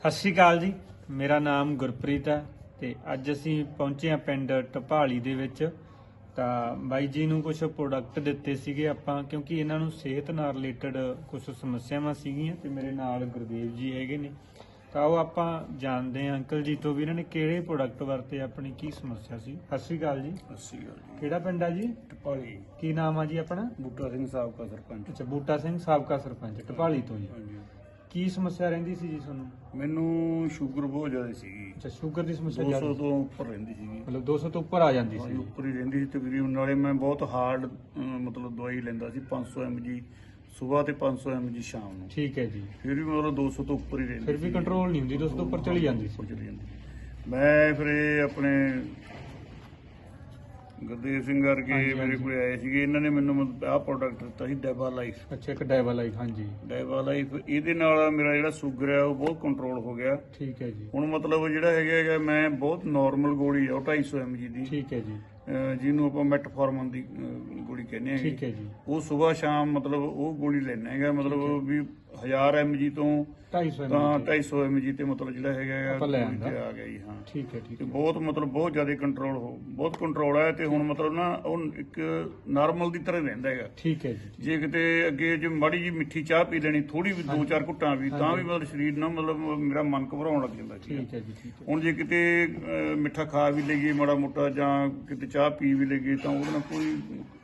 ਸਤਿ ਸ਼੍ਰੀ ਅਕਾਲ ਜੀ। ਮੇਰਾ ਨਾਮ ਗੁਰਪ੍ਰੀਤ ਹੈ ਤੇ ਅੱਜ ਅਸੀਂ ਪਹੁੰਚੇ ਹਾਂ ਪਿੰਡ ਟਪਾਲੀ ਦੇ ਵਿੱਚ। ਤਾਂ ਬਾਈ ਜੀ ਨੂੰ ਕੁਝ ਪ੍ਰੋਡਕਟ ਦਿੱਤੇ ਸੀਗੇ ਆਪਾਂ ਕਿਉਂਕਿ ਇਹਨਾਂ ਨੂੰ ਸਿਹਤ ਨਾਲ ਰਿਲੇਟਡ ਕੁਝ ਸਮੱਸਿਆਵਾਂ ਸੀਗੀਆਂ ਤੇ ਮੇਰੇ ਨਾਲ ਗੁਰਦੇਵ ਜੀ ਹੈਗੇ ਨੇ। ਤਾਂ ਉਹ ਆਪਾਂ ਜਾਣਦੇ ਹਾਂ ਅੰਕਲ ਜੀ ਤੋਂ ਵੀ ਇਹਨਾਂ ਨੇ ਕਿਹੜੇ ਪ੍ਰੋਡਕਟ ਵਰਤੇ ਆਪਣੀ ਕੀ ਸਮੱਸਿਆ ਸੀ? ਸਤਿ ਸ਼੍ਰੀ ਅਕਾਲ ਜੀ। ਅੱਸੀ ਗੱਲ ਜੀ। ਕਿਹੜਾ ਪਿੰਡ ਹੈ ਜੀ? ਟਪਾਲੀ ਕੀ ਨਾਮ ਆ ਜੀ ਆਪਣਾ? ਬੂਟਾ ਸਿੰਘ ਸਾਹਿਬ ਦਾ ਸਰਪੰਚ। ਅੱਛਾ ਬੂਟਾ ਸਿੰਘ ਸਾਬਕਾ ਸਰਪੰਚ ਟਪਾਲੀ ਤੋਂ ਜੀ। ਹਾਂਜੀ। ਕੀ ਸਮੱਸਿਆ ਰਹਿੰਦੀ ਸੀ ਜੀ ਤੁਹਾਨੂੰ? ਮੈਨੂੰ ਸ਼ੂਗਰ ਬਹੁਤ ਜ਼ਿਆਦਾ ਸੀਗੀ। ਅੱਛਾ ਸ਼ੂਗਰ ਦੀ ਸਮੱਸਿਆ 200 ਜ਼ਿਆਦਾ ਤੋਂ ਉੱਪਰ ਰਹਿੰਦੀ ਸੀਗੀ। ਮਤਲਬ 200 ਤੋਂ ਉੱਪਰ ਆ ਜਾਂਦੀ ਸੀ। ਉੱਪਰ ਹੀ ਰਹਿੰਦੀ ਸੀ ਤਕਰੀਬਨ ਨਾਲੇ ਮੈਂ ਬਹੁਤ ਹਾਰਡ ਮਤਲਬ ਦਵਾਈ ਲੈਂਦਾ ਸੀ 500 mg ਸਵੇਰ ਤੇ 500 mg ਸ਼ਾਮ ਨੂੰ। ਠੀਕ ਹੈ ਜੀ। ਫਿਰ ਵੀ ਮਤਲਬ 200 ਤੋਂ ਉੱਪਰ ਹੀ ਰਹਿੰਦੀ ਫਿਰ ਵੀ। ਕੰਟਰੋਲ ਨਹੀਂ ਹੁੰਦੀ 200 ਤੋਂ ਉੱਪਰ ਚਲੀ ਜਾਂਦੀ ਸੀ। ਚਲੀ ਜਾਂਦੀ। ਮੈਂ ਫਿਰ ਇਹ ਆਪਣੇ ਗੁਰਦੇਵ ਸਿੰਘ ਵਰਗੇ ਮੇਰੇ। ਕੋਲ ਆਏ ਸੀਗੇ ਇਹਨਾਂ ਨੇ ਮੈਨੂੰ ਆਹ ਪ੍ਰੋਡਕਟ ਦਿੱਤਾ ਸੀ ਡੈਬਾ ਲਾਈਫ ਅੱਛਾ ਇੱਕ ਡਾਇਵਾ ਲਾਈਫ ਹਾਂਜੀ। ਡੈਬਾ ਲਾਈਫ ਇਹਦੇ ਨਾਲ ਮੇਰਾ ਜਿਹੜਾ ਸ਼ੂਗਰ ਹੈ ਉਹ ਬਹੁਤ ਕੰਟਰੋਲ ਹੋ ਗਿਆ। ਠੀਕ ਹੈ ਜੀ। ਹੁਣ ਮਤਲਬ ਜਿਹੜਾ ਹੈਗਾ ਹੈਗਾ ਮੈਂ ਬਹੁਤ ਨਾਰਮਲ ਗੋਲੀ ਆ ਉਹ 250 mg ਦੀ। ਠੀਕ ਹੈ ਜੀ। ਅਹ ਜਿਹਨੂੰ ਆਪਾਂ ਮੈਟਫਾਰਮਨ ਦੀ ਅਹ ਗੋਲੀ ਕਹਿੰਦੇ ਹੈਗੇ ਠੀਕ ਹੈ ਜੀ। ਉਹ ਸਵੇਰ ਸ਼ਾਮ ਮਤਲਬ ਉਹ ਗੋਲੀ ਲੈਣਾ ਹੈਗਾ ਮਤਲਬ ਵੀ 1000 mg ਤੋਂ 250 ਤਾਂ ml 250 mg ਤੇ ਮਤਲਬ ਜਿਹੜਾ ਹੈਗਾ ਆਪਾਂ ਲੈ ਆਂਦਾ। ਆ ਗਿਆ ਜੀ ਹਾਂ। ਠੀਕ ਹੈ ਠੀਕ ਤੇ ਹੈ। ਬਹੁਤ ਮਤਲਬ ਬਹੁਤ ਜ਼ਿਆਦਾ ਕੰਟਰੋਲ ਹੋ ਬਹੁਤ ਕੰਟਰੋਲ ਹੈ ਤੇ ਹੁਣ ਮਤਲਬ ਨਾ ਉਹ ਇੱਕ ਨਾਰਮਲ ਦੀ ਤਰ੍ਹਾਂ ਰਹਿੰਦਾ ਹੈਗਾ। ਠੀਕ ਹੈ ਜੀ ਜੇ ਕਿਤੇ ਅੱਗੇ ਜੇ ਮਾੜੀ ਜੀ ਮਿੱਠੀ ਚਾਹ ਪੀ ਲੈਣੀ ਥੋੜੀ ਵੀ ਦੋ ਚਾਰ ਘੁੱਟਾਂ ਵੀ ਤਾਂ ਵੀ ਮਤਲਬ ਸਰੀਰ ਨਾ ਮਤਲਬ ਮੇਰਾ ਮਨ ਘਬਰਾਉਣ ਲੱਗ ਜਾਂਦਾ ਸੀ ਠੀਕ ਹੈ ਜੀ ਠੀਕ ਹੈ। ਹੁਣ ਜੇ ਕਿਤੇ ਅਹ, ਮਿੱਠਾ ਖਾ ਵੀ ਲਈਏ ਮਾੜਾ ਮੋਟਾ ਜਾਂ ਕਿਤੇ ਚਾਹ ਪੀ ਵੀ ਲਈਏ ਤਾਂ ਉਹਦੇ ਨਾਲ ਕੋਈ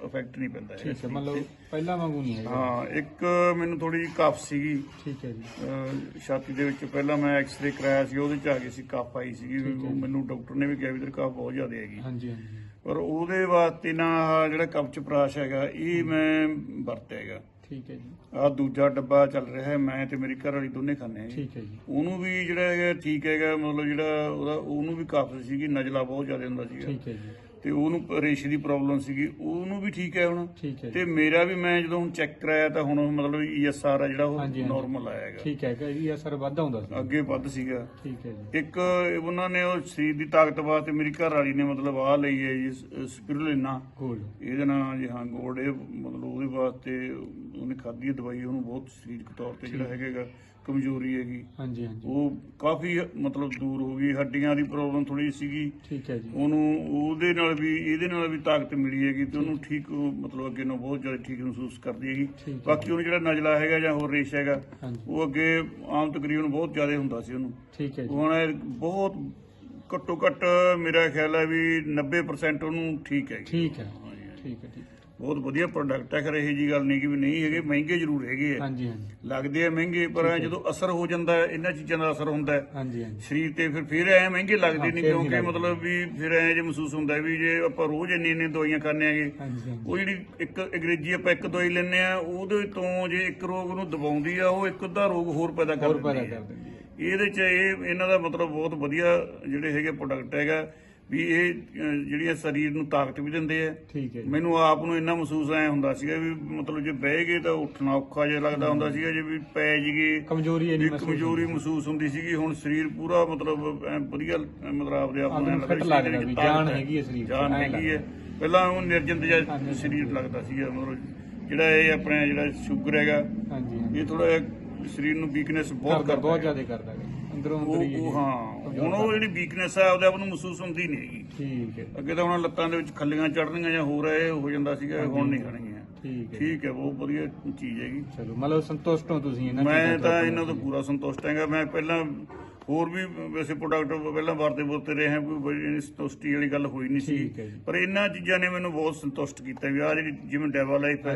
ਇਫੈਕਟ ਨਹੀਂ ਪੈਂਦਾ ਠੀਕ ਹੈ ਮਤਲਬ ਪਹਿਲਾਂ ਵਾਂਗੂ ਨਹੀਂ ਹੈਗਾ। ਹਾਂ ਇੱਕ ਮੈਨੂੰ ਥੋੜੀ ਕਫ ਸੀਗੀ। ਠੀਕ ਹੈ ਜੀ। ਛਾਤੀ ਦੇ ਵਿੱਚ ਪਹਿਲਾਂ ਮੈਂ ਐਕਸ-ਰੇ ਕਰਾਇਆ ਸੀ ਉਹਦੇ ਚ ਆ ਗਈ ਸੀ ਕਫ ਆਈ ਸੀਗੀ। ਮੈਨੂੰ ਡਾਕਟਰ ਨੇ ਵੀ ਕਿਹਾ ਵੀ ਤੇਰੇ ਕਫ ਬਹੁਤ ਜ਼ਿਆਦਾ ਹੈਗੀ। ਹਾਂਜੀ ਹਾਂਜੀ। ਪਰ ਉਹਦੇ ਵਾਸਤੇ ਨਾ ਜਿਹੜਾ ਕਬਜ਼ ਪ੍ਰਾਸ਼ ਹੈਗਾ ਇਹ ਮੈਂ ਵਰਤਿਆ ਹੈਗਾ। ਠੀਕ ਹੈ ਜੀ। ਆ ਦੂਜਾ ਡੱਬਾ ਚੱਲ ਰਿਹਾ ਹੈ ਮੈਂ ਤੇ ਮੇਰੀ ਘਰ ਵਾਲੀ ਦੋਨੇ ਖਾਂਦੇ ਹਾਂ ਠੀਕ ਹੈ ਜੀ। ਉਹਨੂੰ ਵੀ ਜਿਹੜਾ ਹੈਗਾ ਠੀਕ ਹੈਗਾ ਮਤਲਬ ਜਿਹੜਾ ਉਹਦਾ ਉਹਨੂੰ ਵੀ ਕਾਫ ਸੀਗੀ ਨਜਲਾ ਬਹੁਤ ਜ਼ਿਆਦਾ ਹੁੰਦਾ ਸੀਗਾ। ਠੀਕ ਹੈ ਜੀ। ਤੇ ਉਹਨੂੰ ਰੇਸ਼ੇ ਦੀ ਪ੍ਰੋਬਲਮ ਸੀਗੀ ਉਹਨੂੰ ਵੀ ਠੀਕ ਹੈ ਹੁਣ। ਠੀਕ ਹੈ ਜੀ। ਤੇ ਮੇਰਾ ਵੀ ਮੈਂ ਜਦੋਂ ਹੁਣ ਚੈੱਕ ਕਰਾਇਆ ਤਾਂ ਹੁਣ ਮਤਲਬ ਈਐਸਆਰ ਆ ਜਿਹੜਾ ਉਹ ਹਾਂਜੀ, ਹਾਂਜੀ। ਨਾਰਮਲ ਆਇਆ ਹੈਗਾ। ਠੀਕ ਹੈ ਕਿ ਇਹ ਅਸਰ ਵੱਧ ਆਉਂਦਾ ਸੀ। ਅੱਗੇ ਵੱਧ ਸੀਗਾ। ਠੀਕ ਹੈ ਜੀ। ਇੱਕ ਉਹਨਾਂ ਨੇ ਉਹ ਸਰੀਰ ਦੀ ਤਾਕਤ ਵਾਸਤੇ ਮੇਰੀ ਘਰ ਵਾਲੀ ਨੇ ਮਤਲਬ ਆ ਲਈ ਹੈ ਜੀ ਸਪਿਰੂਲਿਨਾ ਗੋਲ। ਇਹਦੇ ਨਾਲ ਜੀ ਹਾਂ ਗੋਡ ਇਹ ਮਤਲਬ ਉਹਦੇ ਵਾਸਤੇ ਉਹਨੇ ਖਾਧੀ ਹੈ ਦਵਾਈ ਉਹਨੂੰ ਬਹੁਤ ਸਰੀਰਕ ਤੌਰ ਤੇ ਜਿਹੜਾ ਹੈਗਾ ਕਮਜ਼ੋਰੀ ਹੈਗੀ। ਹਾਂਜੀ ਹਾਂਜੀ। ਉਹ ਕਾਫੀ ਮਤਲਬ ਦੂਰ ਹੋ ਗਈ ਹੱਡੀਆਂ ਦੀ ਪ੍ਰੋਬਲਮ ਥੋੜੀ ਸੀਗੀ। ਠੀਕ ਹੈ ਜੀ। ਉਹਨੂੰ ਉਹਦੇ ਨਾਲ ਵੀ ਇਹਦੇ ਨਾਲ ਵੀ ਤਾਕਤ ਮਿਲੀ ਹੈਗੀ ਤੇ ਉਹਨੂੰ ਠੀਕ ਮਤਲਬ ਅੱਗੇ ਨੂੰ ਬਹੁਤ ਜ਼ਿਆਦਾ ਠੀਕ ਮਹਿਸੂਸ ਕਰਦੀ ਹੈਗੀ। ਬਾਕੀ ਉਹਨੂੰ ਜਿਹੜਾ ਨਜਲਾ ਹੈਗਾ ਜਾਂ ਹੋਰ ਰੇਸ਼ ਹੈਗਾ ਉਹ ਅੱਗੇ ਆਮ ਤਕਰੀਬਨ ਬਹੁਤ ਜ਼ਿਆਦਾ ਹੁੰਦਾ ਸੀ ਉਹਨੂੰ। ਠੀਕ ਹੈ ਜੀ। ਹੁਣ ਬਹੁਤ ਘੱਟੋ ਘੱਟ ਮੇਰਾ ਖਿਆਲ ਹੈ ਵੀ 90% ਉਹਨੂੰ ਠੀਕ ਹੈ ਠੀਕ ਹੈ। ਠੀਕ ਹੈ ਠੀਕ ਹੈ। ਬਹੁਤ ਵਧੀਆ ਪ੍ਰੋਡਕਟ ਹੈ ਖਰ ਇਹ ਜੀ ਗੱਲ ਨਹੀਂ ਕਿ ਵੀ ਨਹੀਂ ਹੈਗੇ ਮਹਿੰਗੇ ਜ਼ਰੂਰ ਹੈਗੇ ਆ। ਹਾਂਜੀ ਹਾਂਜੀ। ਲੱਗਦੇ ਆ ਮਹਿੰਗੇ ਪਰ ਜਦੋਂ ਅਸਰ ਹੋ ਜਾਂਦਾ ਹੈ, ਇਹਨਾਂ ਚੀਜ਼ਾਂ ਦਾ ਅਸਰ ਹੁੰਦਾ ਹੈ। ਹਾਂਜੀ ਹਾਂਜੀ। ਸਰੀਰ ਤੇ ਫਿਰ ਫਿਰ ਐ ਮਹਿੰਗੇ ਲੱਗਦੇ ਨਹੀਂ ਕਿਉਂਕਿ। ਮਤਲਬ ਵੀ ਫਿਰ ਐ ਜੇ ਮਹਿਸੂਸ ਹੁੰਦਾ ਵੀ ਜੇ ਆਪਾਂ ਰੋਜ਼ ਇੰਨੀ ਇੰਨੀ ਦਵਾਈਆਂ ਖਾਂਦੇ ਆਗੇ ਹਾਂਜੀ ਹਾਂਜੀ। ਉਹ ਜਿਹੜੀ ਇੱਕ ਅੰਗਰੇਜ਼ੀ ਆਪਾਂ ਇੱਕ ਦਵਾਈ ਲੈਂਦੇ ਆ ਉਹਦੇ ਤੋਂ ਜੇ ਇੱਕ ਰੋਗ ਨੂੰ ਦਬਾਉਂਦੀ ਆ ਉਹ ਇੱਕ ਅੱਧਾ ਰੋਗ ਹੋਰ ਪੈਦਾ ਕਰ ਹੋਰ ਪੈਦਾ ਦਿੰਦੀ ਕਰ ਹੈ ਦਿੰਦੀ ਹੈ। ਇਹਦੇ ਚ ਇਹ ਇਹਨਾਂ ਦਾ ਮਤਲਬ ਬਹੁਤ ਵਧੀਆ ਜਿਹੜੇ ਹੈਗੇ ਪ੍ਰੋਡਕਟ ਹੈਗਾ ਵੀ ਇਹ ਅਹ, ਜਿਹੜੀਆਂ ਸਰੀਰ ਨੂੰ ਤਾਕਤ ਵੀ ਦਿੰਦੇ ਆ ਠੀਕ ਹੈ ਜੀ ਮੈਨੂੰ ਆਪ ਨੂੰ ਇੰਨਾ ਮਹਿਸੂਸ ਐ ਹੁੰਦਾ ਸੀਗਾ ਵੀ ਮਤਲਬ ਜੇ ਬਹਿ ਗਏ ਤਾਂ ਉੱਠਣਾ ਔਖਾ ਜਿਹਾ ਲੱਗਦਾ ਹੁੰਦਾ ਸੀਗਾ ਜੇ ਵੀ ਪੈ ਜੀਗੇ ਕਮਜ਼ੋਰੀ ਵੀ ਇੰਨੀ ਮਹਿਸੂਸ ਕਮਜ਼ੋਰੀ ਮਹਿਸੂਸ ਹੁੰਦੀ ਸੀਗੀ ਹੁਣ ਸਰੀਰ ਪੂਰਾ ਮਤਲਬ ਐਂ ਵਧੀਆ ਮਤਲਬ ਆਪਦੇ ਆਪ fit ਸਰੀਰ ਲੱਗਦਾ ਵਿੱਚ ਵੀ ਜਾਨ। ਹੈਗੀ ਹੈ ਸਰੀਰ 'ਚ, ਜਾਨ ਐਂ ਹੈਗੀ ਹੈ। ਪਹਿਲਾਂ ਉਹ ਨਿਰਜਿੰਦ ਜਿਹਾ ਹਾਂਜੀ। ਸਰੀਰ ਲੱਗਦਾ ਸੀਗਾ ਮਤਲਬ ਜਿਹੜਾ ਇਹ ਆਪਣੇ ਜਿਹੜਾ ਸ਼ੂਗਰ ਹੈਗਾ ਹਾਂਜੀ ਹਾਂਜੀ ਇਹ ਥੋੜਾ ਸਰੀਰ ਨੂੰ ਵੀਕਨੈਸ ਬਹੁਤ ਕਰਦਾ ਬਹੁਤ। ਜ਼ਿਆਦਾ ਕਰਦਾ ਅੰਦਰੋਂ ਉਹ ਅੰਦਰ ਹੀ ਉਹ ਹਾਂ ਹੁਣ ਉਹ ਜਿਹੜੀ ਵੀਕਨੈਸ ਹੈ ਉਹਦੇ ਆਪ ਨੂੰ ਮਹਿਸੂਸ ਹੁੰਦੀ ਨਹੀਂ ਹੈਗੀ। ਠੀਕ ਹੈ। ਅੱਗੇ ਤਾਂ ਹੁਣ ਲੱਤਾਂ ਦੇ ਵਿੱਚ ਖੱਲੀਆਂ ਚੜਨੀਆਂ ਜਾਂ ਹੋ ਰਿਹਾ ਹੋ ਜਾਂਦਾ ਸੀਗਾ ਹੁਣ ਨਹੀਂ ਖੜੀਆਂ ਠੀਕ ਹੈ। ਠੀਕ ਹੈ ਬਹੁਤ ਵਧੀਆ ਚੀਜ਼ ਹੈਗੀ। ਚਲੋ ਮਤਲਬ ਸੰਤੁਸ਼ਟ ਹੋ ਤੁਸੀਂ ਇਹਨਾਂ ਮੈਂ ਤੋਂ ਇਹਨਾਂ ਤੋਂ ਪੂਰਾ ਸੰਤੁਸ਼ਟ ਹੈਗਾ। ਮੈਂ ਪਹਿਲਾਂ ਹੋਰ ਵੀ ਵੈਸੇ ਪ੍ਰੋਡਕਟ ਪਹਿਲਾਂ ਵਰਤੇ ਵਰਤੇ ਰਹੇ ਹਾਂ ਕੋਈ ਬੜੀ ਸੰਤੁਸ਼ਟੀ ਵਾਲੀ ਗੱਲ ਹੋਈ ਨਹੀਂ ਸੀ। ਪਰ ਇਹਨਾਂ ਚੀਜ਼ਾਂ ਨੇ ਮੈਨੂੰ ਬਹੁਤ ਸੰਤੁਸ਼ਟ ਕੀਤਾ ਵੀ ਆ ਜਿਹੜੀ ਜਿਵੇਂ ਡੈਵਾ ਲਾਈਫ ਹੈ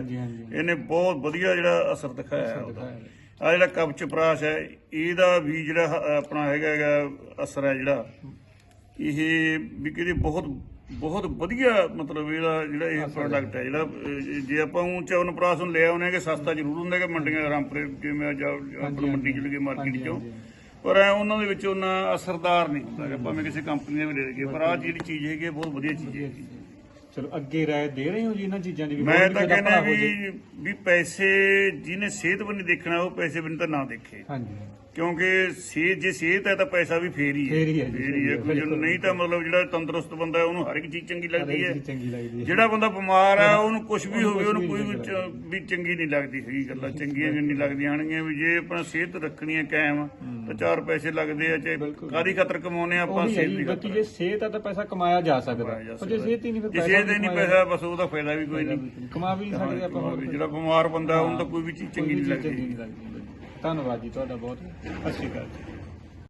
ਇਹਨੇ ਬਹੁਤ ਵਧੀਆ ਜਿਹੜਾ ਅਸਰ ਦਿਖਾਇਆ ਹੈ ਉਹਦਾ। ਆ ਜਿਹੜਾ ਕਬਚ ਪ੍ਰਾਸ਼ ਹੈ ਇਹਦਾ ਵੀ ਜਿਹੜਾ ਆਪਣਾ ਹੈਗਾ ਹੈਗਾ ਅਸਰ ਹੈ ਜਿਹੜਾ। ਇਹ ਵੀ ਕਿਤੇ ਬਹੁਤ ਬਹੁਤ ਵਧੀਆ ਮਤਲਬ ਇਹਦਾ ਜਿਹੜਾ ਇਹ ਪ੍ਰੋਡਕਟ ਹੈ। ਜਿਹੜਾ ਜੇ ਆਪਾਂ ਉਹ ਚਵਨ ਪ੍ਰਾਸ ਨੂੰ ਲੈ ਆਉਨੇ ਕਿ ਸਸਤਾ ਜ਼ਰੂਰ ਹੁੰਦਾ ਕਿ ਮੰਡੀਆਂ ਰਾਮਪੁਰੇ ਜਿਵੇਂ ਆਪਣੀ ਮੰਡੀ ਚ ਲਗੇ ਮਾਰਕੀਟ ਚੋਂ। ਪਰ ਐ ਉਹਨਾਂ ਦੇ ਵਿੱਚ ਉਹਨਾਂ ਅਸਰਦਾਰ ਨਹੀਂ ਹੁੰਦਾ ਕਿ ਭਾਵੇਂ ਕਿਸੇ ਕੰਪਨੀ ਦੇ ਵੀ ਲੈ ਲਈਏ ਪਰ ਆਹ ਜਿਹੜੀ ਚੀਜ਼ ਹੈਗੀ ਬਹੁਤ ਵਧੀਆ ਚੀਜ਼ ਹੈ ਚਲੋ ਅੱਗੇ ਰਾਏ ਦੇ ਰਹੇ ਹੋ ਜੀ ਇਹਨਾਂ ਚੀਜ਼ਾਂ ਦੀ ਵੀ? ਮੈਂ ਵੀ ਤਾਂ ਕਹਿੰਦਾ ਭਲਾ ਹੋ ਜੇ। ਵੀ ਵੀ ਪੈਸੇ ਜਿਹਨੇ ਸਿਹਤ ਬੰਨੀ ਦੇਖਣਾ ਉਹ ਪੈਸੇ ਬੰਨੀ ਤਾਂ ਨਾ ਦੇਖੇ। ਹਾਂਜੀ। ਕਿਉਂਕਿ ਸਿਹਤ ਜੇ ਸਿਹਤ ਹੈ ਤਾਂ ਪੈਸਾ ਵੀ ਫੇਰ ਹੀ ਹੈ। ਫੇਰ ਹੀ ਹੈ ਜੀ, ਫੇਰ ਹੀ ਹੈ ਕੋਈ ਬਿਲਕੁਲ। ਨਹੀਂ ਤਾਂ ਮਤਲਬ ਜਿਹੜਾ ਤੰਦਰੁਸਤ ਬੰਦਾ ਹੈ ਉਹਨੂੰ ਹਰ ਇੱਕ ਚੀਜ਼ ਚੰਗੀ ਲੱਗਦੀ ਹੈ। ਹਰੇਕ ਚੀਜ਼ ਚੰਗੀ ਲੱਗਦੀ ਹੈ। ਜਿਹੜਾ ਬੰਦਾ ਬਿਮਾਰ ਹੈ ਉਹਨੂੰ ਕੁਝ ਵੀ ਹੋਵੇ ਉਹਨੂੰ ਕੋਈ ਵੀ ਚ- ਵੀ ਚੰਗੀ ਨਹੀਂ ਲੱਗਦੀ ਹੈਗੀ ਗੱਲਾਂ ਚੰਗੀਆਂ ਵੀ ਨਹੀਂ ਲੱਗਦੀਆਂ ਹਣਗੀਆਂ ਵੀ ਜੇ ਆਪਣਾ ਸਿਹਤ ਰੱਖਣੀ ਹੈ ਕਾਇਮ ਤਾਂ ਚਾਰ ਪੈਸੇ ਲੱਗਦੇ ਆ ਚਾਹੇ ਬਿਲਕੁਲ। ਕਾਦੀ ਖਾਤਰ ਕਮਾਉਨੇ ਆ ਆਪਾਂ ਉਹੀ ਹੈ ਸਿਹਤ ਜੀ ਦੀ ਬਾਕੀ ਜੇ ਸਿਹਤ ਆ ਤਾਂ ਪੈਸਾ ਕਮਾਇਆ ਜਾ ਸਕਦਾ। ਕਮਾਇਆ ਜਾ ਪਰ ਜੇ ਸਕਦਾ। ਸਿਹਤ ਹੀ ਨਹੀਂ ਫਿਰ ਜੇ ਪੈਸਾ ਸਿਹਤ ਹੀ ਨਹੀਂ ਕਮਾਇਆ ਪੈਸਾ ਬਸ ਉਹਦਾ ਫਾਇਦਾ ਵੀ ਕੋਈ ਨਹੀਂ। ਕਮਾ ਵੀ ਨਹੀਂ ਸਕਦੇ ਆਪਾਂ ਹੋਰ ਜਿਹੜਾ ਬਿਮਾਰ ਬੰਦਾ ਉਹਨੂੰ ਤਾਂ ਕੋਈ ਵੀ ਚੀਜ਼ ਚੰਗੀ ਨਹੀਂ ਲੱਗਦੀ। ਧੰਨਵਾਦ ਜੀ ਤੁਹਾਡਾ ਬਹੁਤ ਸਤਿ ਸ਼੍ਰੀ ਅਕਾਲ ਜੀ।